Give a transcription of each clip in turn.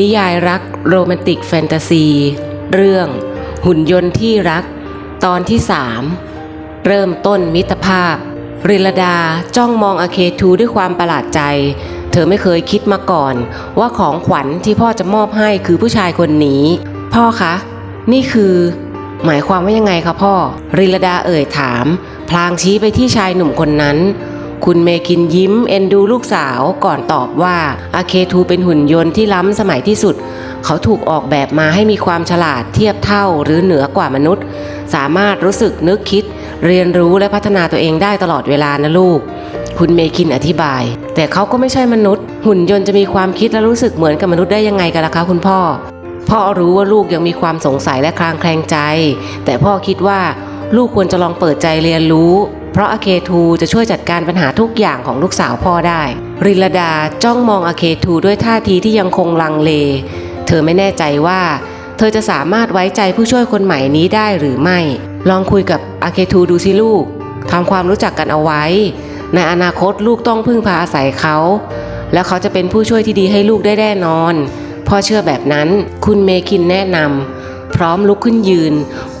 นิยายรักโรแมนติกแฟนตาซี เรื่อง หุ่นยนต์ที่รัก ตอนที่3เริ่มต้นมิตรภาพ ริลดาจ้องมองอาเคทูด้วยความประหลาดใจ เธอไม่เคยคิดมาก่อน ว่าของขวัญที่พ่อจะมอบให้คือผู้ชายคนนี้ พ่อคะ นี่คือ หมายความว่ายังไงคะพ่อ ริลดาเอ่ยถาม พลางชี้ไปที่ชายหนุ่มคนนั้น คุณเมคินยิ้มเอ็นดูลูกสาวก่อนตอบว่าอาเคทูเป็นหุ่นยนต์ที่ล้ำสมัยที่สุด เขาถูกออกแบบมาให้มีความฉลาดเทียบเท่าหรือเหนือกว่ามนุษย์ สามารถรู้สึกนึกคิด เรียนรู้และพัฒนาตัวเองได้ตลอดเวลานะลูก คุณเมคินอธิบาย แต่เขาก็ไม่ใช่มนุษย์ หุ่นยนต์จะมีความคิดและรู้สึกเหมือนกับมนุษย์ได้ยังไงกันล่ะคะคุณพ่อ พ่อรู้ว่าลูกยังมีความสงสัยและคลางแคลงใจ แต่พ่อคิดว่าลูกควรจะลองเปิดใจเรียนรู้ เพราะอาเคทูจะช่วยจัดการปัญหาทุกอย่างของลูกสาวพ่อได้ ริลดาจ้องมองอาเคทูด้วยท่าทีที่ยังคงลังเล เธอไม่แน่ใจว่า เธอจะสามารถไว้ใจผู้ช่วยคนใหม่นี้ได้หรือไม่ ลองคุยกับอาเคทูดูสิลูกทำความรู้จักกันเอาไว้ ในอนาคตลูกต้องพึ่งพาอาศัยเขา แล้วเขาจะเป็นผู้ช่วยที่ดีให้ลูกได้แน่นอนพ่อเชื่อแบบนั้น คุณเมคินแนะนำ พร้อมลุกขึ้นยืน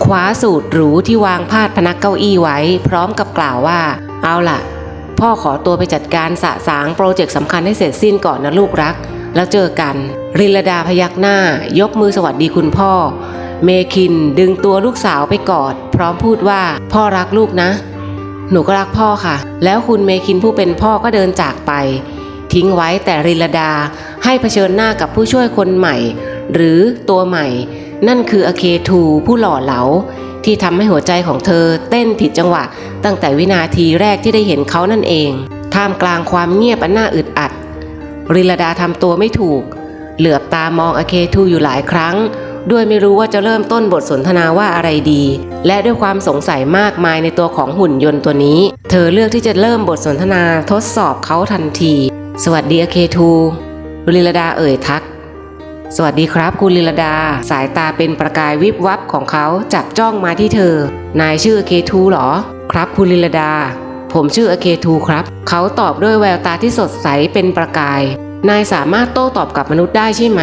คว้าสูตรหรูที่วางพาดพนักเก้าอี้ไว้ พร้อมกับกล่าวว่า เอาล่ะ พ่อขอตัวไปจัดการสะสางโปรเจกต์สำคัญให้เสร็จสิ้นก่อนนะลูกรัก แล้วเจอกัน ริลดาพยักหน้า ยกมือสวัสดีคุณพ่อ เมคินดึงตัวลูกสาวไปกอด พร้อมพูดว่าพ่อรักลูกนะ หนูก็รักพ่อค่ะ แล้วคุณเมคินผู้เป็นพ่อก็เดินจากไป ทิ้งไว้แต่ริลดาให้เผชิญหน้ากับผู้ช่วยคนใหม่ หรือตัวใหม่ นั่นคืออเคทูผู้หล่อเหลาที่ทำให้หัวใจของเธอเต้นผิดจังหวะ ตั้งแต่วินาทีแรกที่ได้เห็นเขานั่นเอง ท่ามกลางความเงียบอันน่าอึดอัด ริลดาทำตัวไม่ถูก เหลือบตามองอเคทูอยู่หลายครั้ง ด้วยไม่รู้ว่าจะเริ่มต้นบทสนทนาว่าอะไรดี และด้วยความสงสัยมากมายในตัวของหุ่นยนต์ตัวนี้ เธอเลือกที่จะเริ่มบทสนทนาทดสอบเขาทันที สวัสดีอเคทูลิลดาเอ่ยทัก สวัสดีครับคุณลิลดา สายตาเป็นประกายวิบวับของเขาจับจ้องมาที่เธอ นายชื่ออเคทูเหรอ ครับคุณลิลดา ผมชื่ออเคทูครับ เขาตอบด้วยแววตาที่สดใสเป็นประกาย นายสามารถโต้ตอบกับมนุษย์ได้ใช่ไหม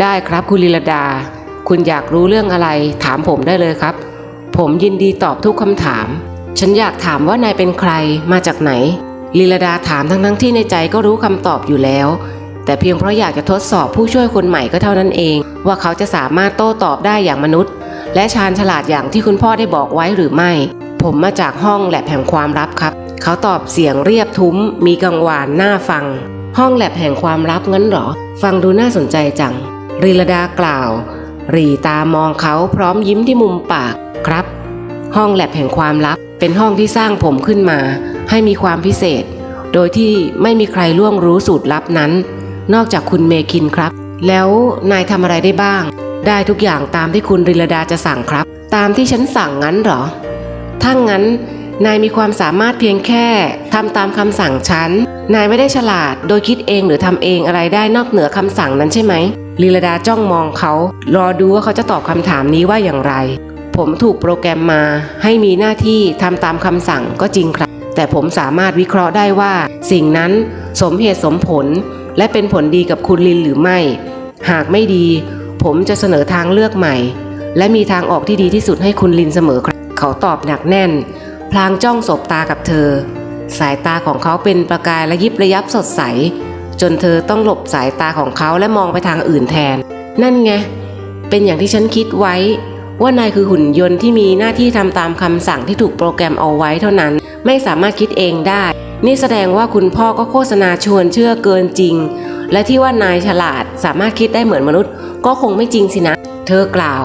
ได้ครับคุณลิลดา คุณอยากรู้เรื่องอะไรถามผมได้เลยครับ ผมยินดีตอบทุกคำถาม ฉันอยากถามว่านายเป็นใครมาจากไหนลีลดาถามทั้งทั้งที่ในใจก็รู้คำตอบอยู่แล้ว แต่เพียงเพราะอยากจะทดสอบผู้ช่วยคนใหม่ก็เท่านั้นเอง ว่าเขาจะสามารถโต้ตอบได้อย่างมนุษย์ และชาญฉลาดอย่างที่คุณพ่อได้บอกไว้หรือไม่ ผมมาจากห้องแลบแห่งความลับครับ เขาตอบเสียงเรียบทุ้ม มีกังวานน่าฟัง ห้องแลบแห่งความลับงั้นหรอ ฟังดูน่าสนใจจังรีลดากล่าว รีตามองเขาพร้อมยิ้มที่มุมปากครับ ห้องแลบแห่งความลับ เป็นห้องที่สร้างผมขึ้นมา ให้มีความพิเศษ โดยที่ไม่มีใครล่วงรู้สูตรลับนั้น นอกจากคุณเมคินครับ แล้วนายทำอะไรได้บ้าง ได้ทุกอย่างตามที่คุณริลดาจะสั่งครับ ตามที่ฉันสั่งงั้นเหรอถ้างั้น นายมีความสามารถเพียงแค่ทำตามคำสั่งฉัน นายไม่ได้ฉลาดโดยคิดเองหรือทำเองอะไรได้นอกเหนือคำสั่งนั้นใช่ไหมลีลาดาจ้องมองเขา รอดูว่าเขาจะตอบคำถามนี้ว่าอย่างไร ผมถูกโปรแกรมมาให้มีหน้าที่ทำตามคำสั่งก็จริงครับ แต่ผมสามารถวิเคราะห์ได้ว่า สิ่งนั้นสมเหตุสมผล และเป็นผลดีกับคุณลินหรือไม่ หากไม่ดี ผมจะเสนอทางเลือกใหม่ และมีทางออกที่ดีที่สุดให้คุณลินเสมอครับเขาตอบหนักแน่น พลางจ้องสบตากับเธอ สายตาของเขาเป็นประกายระยิบระยับสดใส จนเธอต้องหลบสายตาของเขาและมองไปทางอื่นแทน นั่นไง เป็นอย่างที่ฉันคิดไว้ ว่านายคือหุ่นยนต์ที่มีหน้าที่ทำตามคำสั่งที่ถูกโปรแกรมเอาไว้เท่านั้น ไม่สามารถคิดเองได้ นี่แสดงว่าคุณพ่อก็โฆษณาชวนเชื่อเกินจริง และที่ว่านายฉลาดสามารถคิดได้เหมือนมนุษย์ ก็คงไม่จริงสินะ เธอกล่าว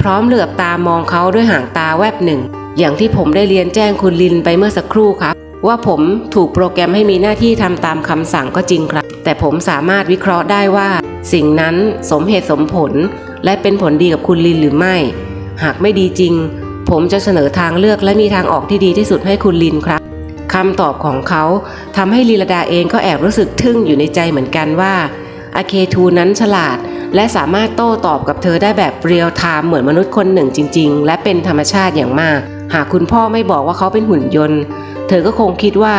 พร้อมเหลือบตามองเขาด้วยหางตาแวบหนึ่ง อย่างที่ผมได้เรียนแจ้งคุณลินไปเมื่อสักครู่ครับ ว่าผมถูกโปรแกรมให้มีหน้าที่ทำตามคำสั่งก็จริงครับ แต่ผมสามารถวิเคราะห์ได้ว่า สิ่งนั้นสมเหตุสมผล และเป็นผลดีกับคุณลินหรือไม่ หากไม่ดีจริง ผมจะเสนอทางเลือกและมีทางออกที่ดีที่สุดให้คุณลินครับคำตอบของเขาทำให้ลีลาดาเองก็แอบรู้สึกทึ่งอยู่ในใจเหมือนกันว่าอาเคทูนั้นฉลาด และสามารถโต้ตอบกับเธอได้แบบเรียลไทม์เหมือนมนุษย์คนหนึ่งจริง ๆ และเป็นธรรมชาติอย่างมาก หากคุณพ่อไม่บอกว่าเขาเป็นหุ่นยนต์ เธอก็คงคิดว่า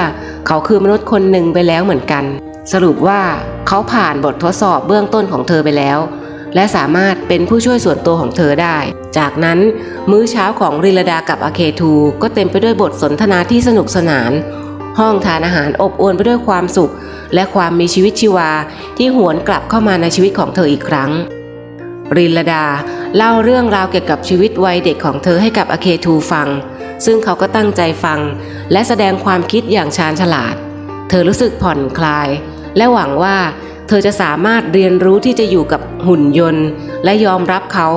เขาคือมนุษย์คนหนึ่งไปแล้วเหมือนกัน สรุปว่าเขาผ่านบททดสอบเบื้องต้นของเธอไปแล้ว และสามารถเป็นผู้ช่วยส่วนตัวของเธอได้ จากนั้นมื้อเช้าของริลดากับอาเคทูก็เต็มไปด้วยบทสนทนาที่สนุกสนาน ห้องทานอาหารอบอวลไปด้วยความสุข และความมีชีวิตชีวาที่หวนกลับเข้ามาในชีวิตของเธออีกครั้งริลดาเล่าเรื่องราวเกี่ยวกับชีวิตวัยเด็กของเธอให้กับอาเคทูฟัง ซึ่งเขาก็ตั้งใจฟัง และแสดงความคิดอย่างชาญฉลาด เธอรู้สึกผ่อนคลาย และหวังว่า เธอจะสามารถเรียนรู้ที่จะอยู่กับหุ่นยนต์ และยอมรับเขา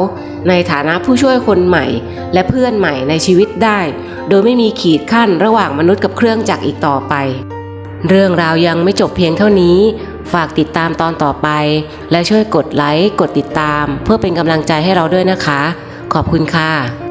ในฐานะผู้ช่วยคนใหม่ และเพื่อนใหม่ในชีวิตได้ โดยไม่มีขีดขั้นระหว่างมนุษย์กับเครื่องจักรอีกต่อไป เรื่องราวยังไม่จบเพียงเท่านี้ ฝากติดตามตอนต่อไป และช่วยกดไลค์กดติดตาม เพื่อเป็นกำลังใจให้เราด้วยนะคะ ขอบคุณค่ะ